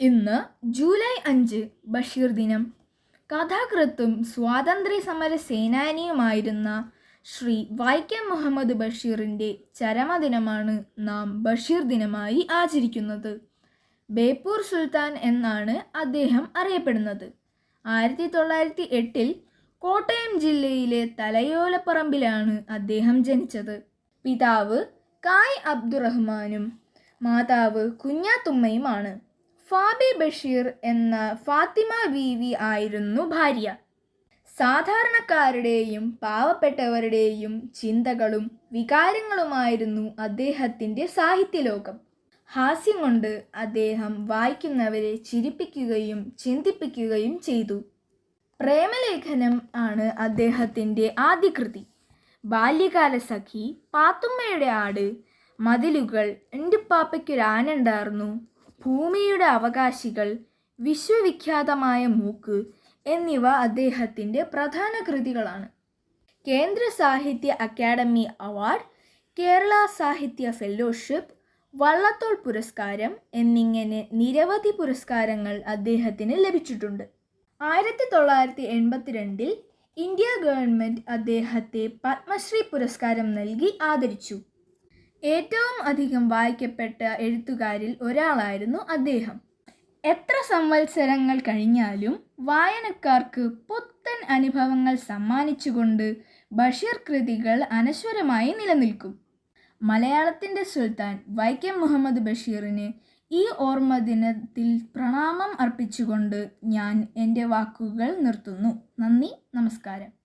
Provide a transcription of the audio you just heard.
ഇന്ന് ജൂലൈ അഞ്ച് ബഷീർ ദിനം. കഥാകൃത്തും സ്വാതന്ത്ര്യ സമര സേനാനിയുമായിരുന്ന ശ്രീ വൈക്കം മുഹമ്മദ് ബഷീറിന്റെ ചരമദിനമാണ് നാം ബഷീർ ദിനമായി ആചരിക്കുന്നത്. ബേപ്പൂർ സുൽത്താൻ എന്നാണ് അദ്ദേഹം അറിയപ്പെടുന്നത്. ആയിരത്തി തൊള്ളായിരത്തി എട്ടിൽ കോട്ടയം ജില്ലയിലെ തലയോലപ്പറമ്പിലാണ് അദ്ദേഹം ജനിച്ചത്. പിതാവ് കായ് അബ്ദുറഹ്മാനും മാതാവ് കുഞ്ഞാത്തുമ്മയുമാണ്. ഫാബി ബഷീർ എന്ന ഫാത്തിമ ബീവി ആയിരുന്നു ഭാര്യ. സാധാരണക്കാരുടെയും പാവപ്പെട്ടവരുടെയും ചിന്തകളും വികാരങ്ങളുമായിരുന്നു അദ്ദേഹത്തിന്റെ സാഹിത്യലോകം. ഹാസ്യം കൊണ്ട് അദ്ദേഹം വായിക്കുന്നവരെ ചിരിപ്പിക്കുകയും ചിന്തിപ്പിക്കുകയും ചെയ്തു. പ്രേമലേഖനം ആണ് അദ്ദേഹത്തിന്റെ ആദ്യ കൃതി ബാല്യകാല സഖി പാത്തുമ്മയുടെ ആട് മതിലുകൾ എന്റെ പാപ്പയ്ക്കൊരാനുണ്ടായിരുന്നു ഭൂമിയുടെ അവകാശികൾ വിശ്വവിഖ്യാതമായ മൂക്ക് എന്നിവ അദ്ദേഹത്തിന്റെ പ്രധാന കൃതികളാണ്. കേന്ദ്ര സാഹിത്യ അക്കാദമി അവാർഡ് കേരള സാഹിത്യ ഫെലോഷിപ്പ് വള്ളത്തോൾ പുരസ്കാരം എന്നിങ്ങനെ നിരവധി പുരസ്കാരങ്ങൾ അദ്ദേഹത്തിന് ലഭിച്ചിട്ടുണ്ട്. ആയിരത്തി തൊള്ളായിരത്തി എൺപത്തിരണ്ടിൽ ഇന്ത്യ ഗവൺമെന്റ് അദ്ദേഹത്തെ പത്മശ്രീ പുരസ്കാരം നൽകി ആദരിച്ചു. ഏറ്റവും അധികം വായിക്കപ്പെട്ട എഴുത്തുകാരിൽ ഒരാളായിരുന്നു അദ്ദേഹം. എത്ര സംവത്സരങ്ങൾ കഴിഞ്ഞാലും വായനക്കാർക്ക് പുത്തൻ അനുഭവങ്ങൾ സമ്മാനിച്ചുകൊണ്ട് ബഷീർ കൃതികൾ അനശ്വരമായി നിലനിൽക്കും. മലയാളത്തിന്റെ സുൽത്താൻ വൈക്കം മുഹമ്മദ് ബഷീറിന് ഈ ഓർമ്മ ദിനത്തിൽ പ്രണാമം അർപ്പിച്ചുകൊണ്ട് ഞാൻ എന്റെ വാക്കുകൾ നിർത്തുന്നു. നന്ദി നമസ്കാരം.